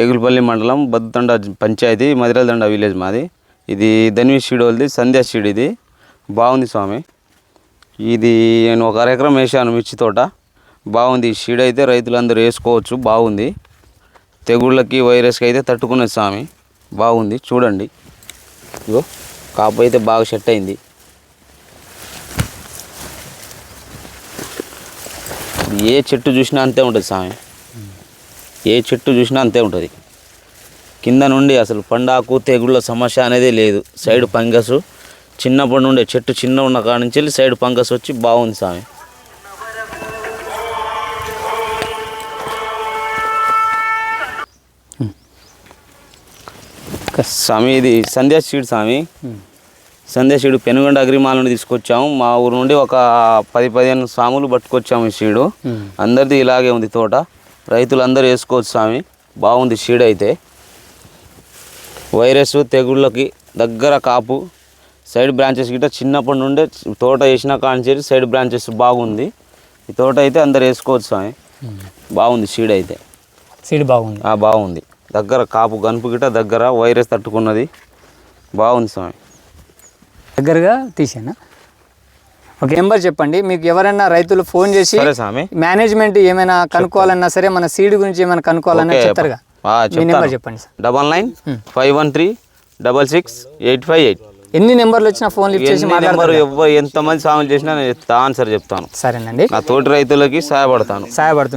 ఏగులపల్లి మండలం బద్దండ పంచాయతీ మదిరలదండ విలేజ్ మాది. ఇది ధన్వి సీడ్ వాళ్ళది సంధ్యా షీడ్ ఇది. బాగుంది స్వామి. ఇది నేను ఒక అరెకరం వేసాను మిర్చి తోట. బాగుంది ఈ సీడ్ అయితే రైతులందరూ వేసుకోవచ్చు బాగుంది. తెగుళ్ళకి వైరస్కి అయితే తట్టుకునేది స్వామి. బాగుంది చూడండి. ఇగో కాపు అయితే బాగా సెట్ అయింది. ఏ చెట్టు చూసినా అంతే ఉంటుంది స్వామి. ఏ చెట్టు చూసినా అంతే ఉంటుంది. కింద నుండి అసలు పండాకు తెగుళ్ళ సమస్య అనేది లేదు. సైడ్ ఫంగస్ చిన్నప్పటి నుండి చెట్టు చిన్న ఉన్న కాడ నుంచి వెళ్ళి సైడ్ ఫంగస్ వచ్చి బాగుంది స్వామి. స్వామి ఇది సంధ్యా సీడ్ స్వామి. సంధ్యా సీడ్ పెనుగొండ అగ్రిమాల నుండి తీసుకొచ్చాము. మా ఊరు నుండి ఒక పది పదిహేను సాములు పట్టుకొచ్చాము ఈ సీడు. అందరిది ఇలాగే ఉంది తోట. రైతులందరూ వేసుకోవచ్చు స్వామి. బాగుంది సీడ్ అయితే. వైరస్ తెగుళ్ళకి దగ్గర కాపు సైడ్ బ్రాంచెస్ గిట్ట చిన్నప్పటి నుండే తోట వేసిన కాంచేసి సైడ్ బ్రాంచెస్ బాగుంది. ఈ తోట అయితే అందరు వేసుకోవచ్చు స్వామి. బాగుంది సీడ్ అయితే. సీడ్ బాగుంది. బాగుంది. దగ్గర కాపు గనుపు గిట్ట దగ్గర వైరస్ తట్టుకున్నది. బాగుంది స్వామి. దగ్గరగా తీసానా? ఓకే నెంబర్ చెప్పండి. మీకు ఎవరైనా రైతులు ఫోన్ చేసి మేనేజ్మెంట్ ఏమైనా కనుక్కోవాలన్నా సరే మన సీడ్ గురించి ఏమైనా కనుక్కోవాలన్నా. చెప్తారుగా మీ చెప్తాను. నెంబర్ చెప్పండి sir. Double nine five one three double six eight five eight. ఎన్ని నెంబర్లు వచ్చినా ఫోన్ లిఫ్ట్ చేసి నెంబర్ ఎంతమంది సాగులు చేసినా నేను ఆన్సర్ చెప్తాను. సరేనండి. నా తోటి రైతులకి సహాయపడతాను. సహాయపడుతుంది.